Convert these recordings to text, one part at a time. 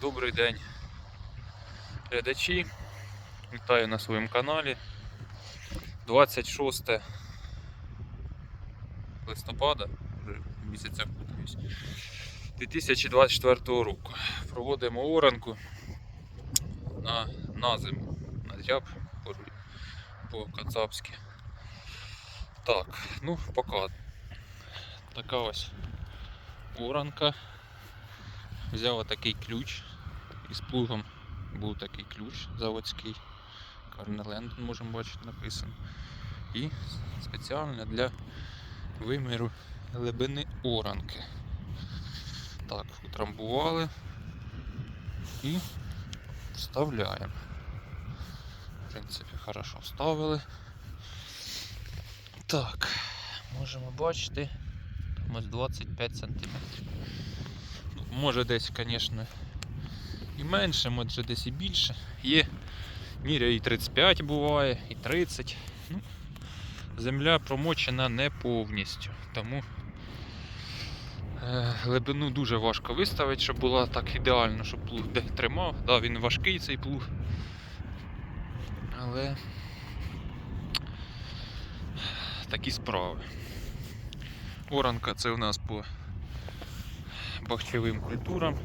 Добрий день, глядачі. Вітаю на своєму каналі. 26 листопада, вже місяця путаюсь, 2024 року. Проводимо оранку на, на зиму, на зяб по, по кацапськи. Так, ну пока. Така ось оранка. Взяв отакий ключ із плугом. Був такий ключ заводський. Карнеленд, можемо бачити, написано. І спеціально для виміру глибини оранки. Так, утрамбували і вставляємо. В принципі, хорошо вставили. Так, можемо бачити, там ось 25 сантиметрів. Ну, Може десь, звісно, і менше, може десь і більше. Є міряє і 35 буває, і 30. Ну, земля промочена не повністю, тому е, глибину дуже важко виставити, щоб була так ідеально, щоб плуг де тримав. Да, він важкий цей плуг. Але такі справи. Оранка це у нас по бахчевим культурам.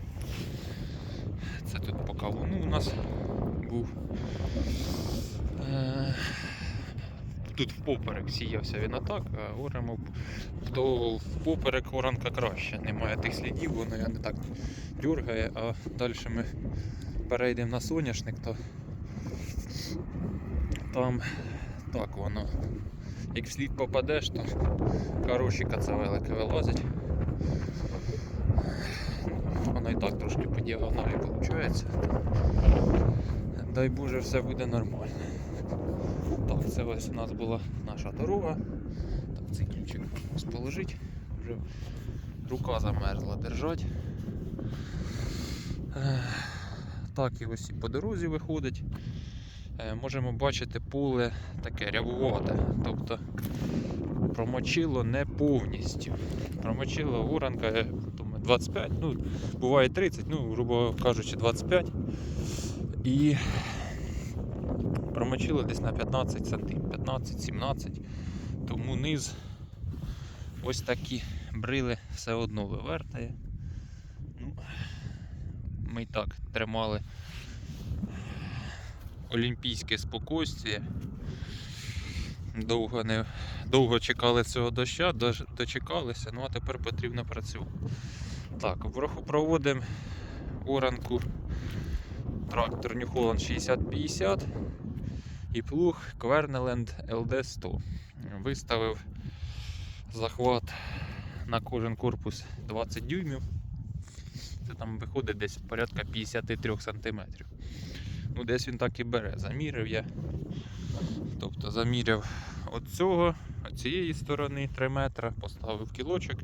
Це тут по кавуну у нас був. Е, Тут впоперек сіявся він отак, а оремо то впоперек оранка краще. Немає тих слідів, воно я не так дергає, а далі ми перейдемо на соняшник, то там так воно. Як вслід попадеш, то хороші кацавелики вилазять. Воно і так трошки по діагоналі виходить. Дай Боже, все буде нормально. Так, це ось у нас була наша дорога. Так, цей ключик ось. Вже рука замерзла держать. Так, і ось і по дорозі виходить. Е, Можемо бачити поле таке рябувате. Тобто промочило не повністю. Промочило уранка е, 25, ну, буває 30, ну, грубо кажучи, 25. І промочило десь на 15 сантим, 15-17. Тому низ ось такі брили все одно вивертає. Ну, ми і так тримали олімпійське спокійствие. Довго, не, довго чекали цього доща, дочекалися, ну а тепер потрібно працювати. Так, проводимо оранку трактор New Holland 6050 і плуг Квернеленд LD100. Виставив захват на кожен корпус 20 дюймів. Це там виходить десь порядка 53 см. Ну, десь він так і бере. Заміряв я. Тобто заміряв от цього, цієї сторони 3 метри, поставив кілочок,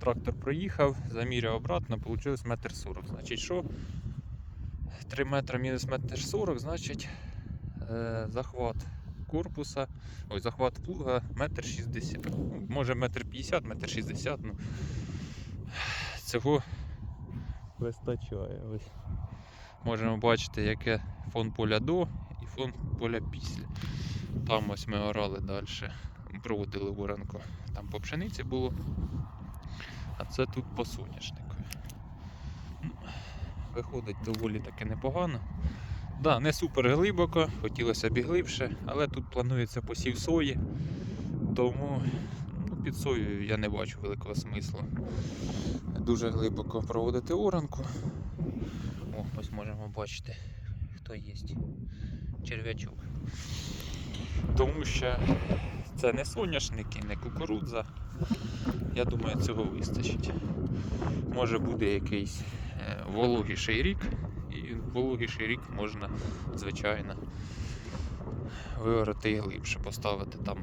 трактор проїхав, заміряв обратно, вийшло метр 40. Значить, що 3 метри мінус метр 40, значить е, захват корпуса, ой, захват плуга метр 60. Ну, може метр 50, метр 60. Ну, цього вистачає. Ось. Можемо бачити, яке фон поля до і фон поля після. Там ось ми орали далі. Проводили воронку. Там по пшениці було. А це тут по соняшнику. Виходить доволі таки непогано. Да, не супер глибоко, хотілося б і глибше, але тут планується посів сої, тому ну, під соєю я не бачу великого смислу. Дуже глибоко проводити оранку. О, ось можемо бачити, хто є. Черв'ячок. Тому що це не соняшники, не кукурудза. Я думаю, цього вистачить. Може буде якийсь е, вологіший рік, і вологіший рік можна, звичайно, виорати і глибше, поставити там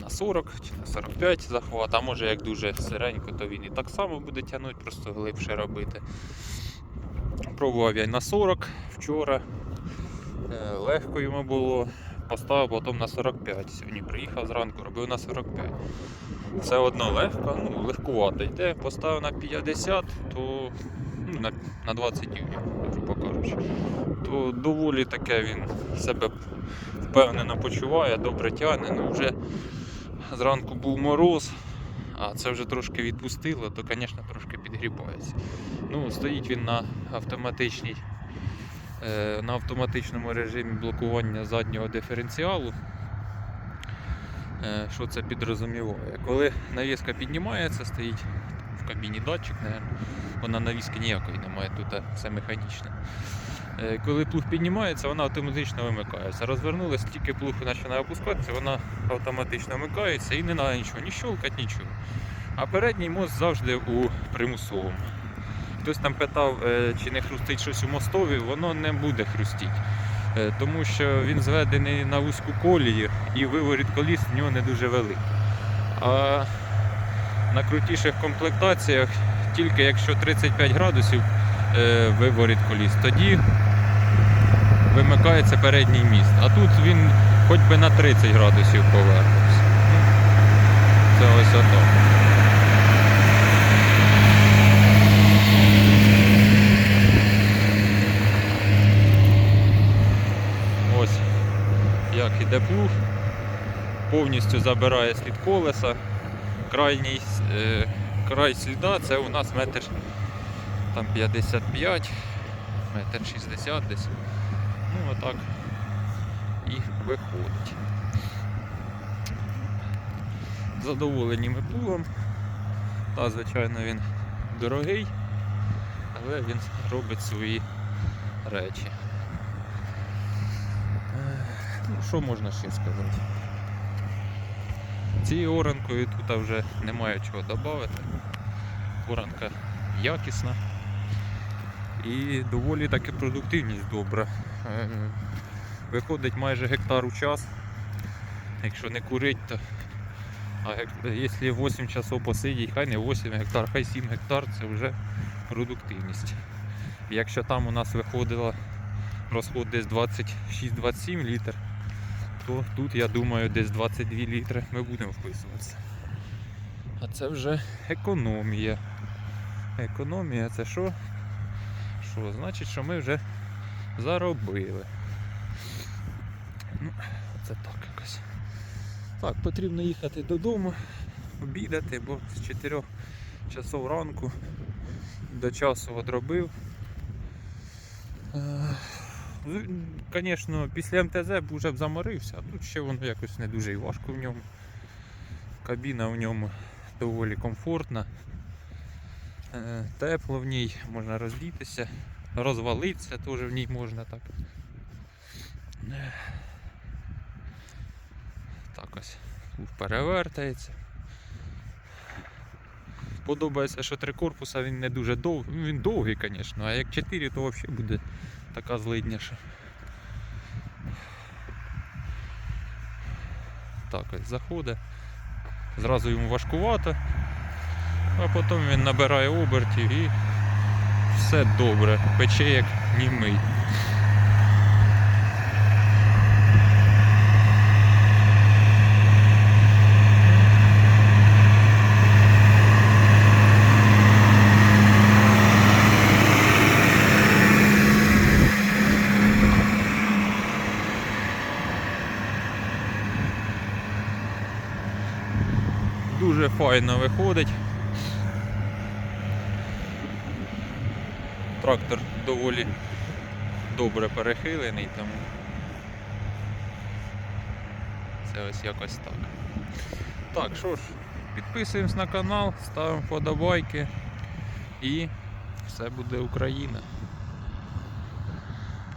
на 40 чи на 45 захват, а може як дуже сиренько, то він і так само буде тягнути, просто глибше робити. Пробував я на 40 вчора. Е, Легко йому було. Поставив потім на 45. Сьогодні приїхав зранку, робив на 45. Все одно легко, ну, легкувато йде. Поставив на 50, то ну, на, на 20 днів, грубо кажучи, то доволі таке він себе впевнено почуває, добре тягне. Ну, вже зранку був мороз, а це вже трошки відпустило, то, звісно, трошки підгрібається. Ну, стоїть він на автоматичній. Е, На автоматичному режимі блокування заднього диференціалу. Е, Що це підрозуміває? Коли навіска піднімається, стоїть в кабіні датчик, вона навіски ніякої немає, тут все механічне. Е, Коли плуг піднімається, вона автоматично вимикається. Розвернулась, тільки плуг починає опускатися, вона автоматично вмикається і не треба нічого, ні щелкати, нічого. А передній мост завжди у примусовому. Хтось там питав, е, чи не хрустить щось у мостові, воно не буде хрустіти. Е, Тому що він зведений на вузьку колію і виворіт коліс в нього не дуже великий. А на крутіших комплектаціях тільки якщо 35 градусів е, виворіт коліс, тоді вимикається передній міст. А тут він хоч би на 30 градусів повернувся. Ну, Це ось ото. Ось як іде плуг, повністю забирає слід колеса. Крайній е, край сліда це у нас метр там 55, метр 60 десь. Ну отак і виходить. Задоволені ми плугом. Та, звичайно, він дорогий, але він робить свої речі. Ну, що можна ще сказати? Цією оранкою тут вже немає чого додати. Оранка якісна і доволі таки продуктивність добра. Е, Виходить майже гектар у час. Якщо не курить, то а якщо 8 часов посидіть, хай не 8 гектар, хай 7 гектар це вже продуктивність. Якщо там у нас виходило розход десь 26-27 літр, то тут я думаю десь 22 літри ми будемо вписуватися. А це вже економія. Економія це що? Що? Значить, що ми вже заробили. Ну, це так якось. Так, потрібно їхати додому, обідати, бо з 4 часов ранку до часу одробив. Звісно, після МТЗ б вже б заморився, а тут ще воно якось не дуже і важко в ньому. Кабіна в ньому доволі комфортна, Е, тепло в ній, можна роздітися, розвалитися теж в ній можна так. Е. Так ось перевертається. Подобається, що три корпуса він не дуже довгий. Він довгий, звісно, а як 4, то взагалі буде така злидняша. Так ось заходить. Зразу йому важкувато, а потім він набирає обертів і все добре, пече як німий. Дуже файно виходить. Трактор доволі добре перехилений, тому це ось якось так. Так, що ж, підписуємось на канал, ставимо вподобайки і все буде Україна.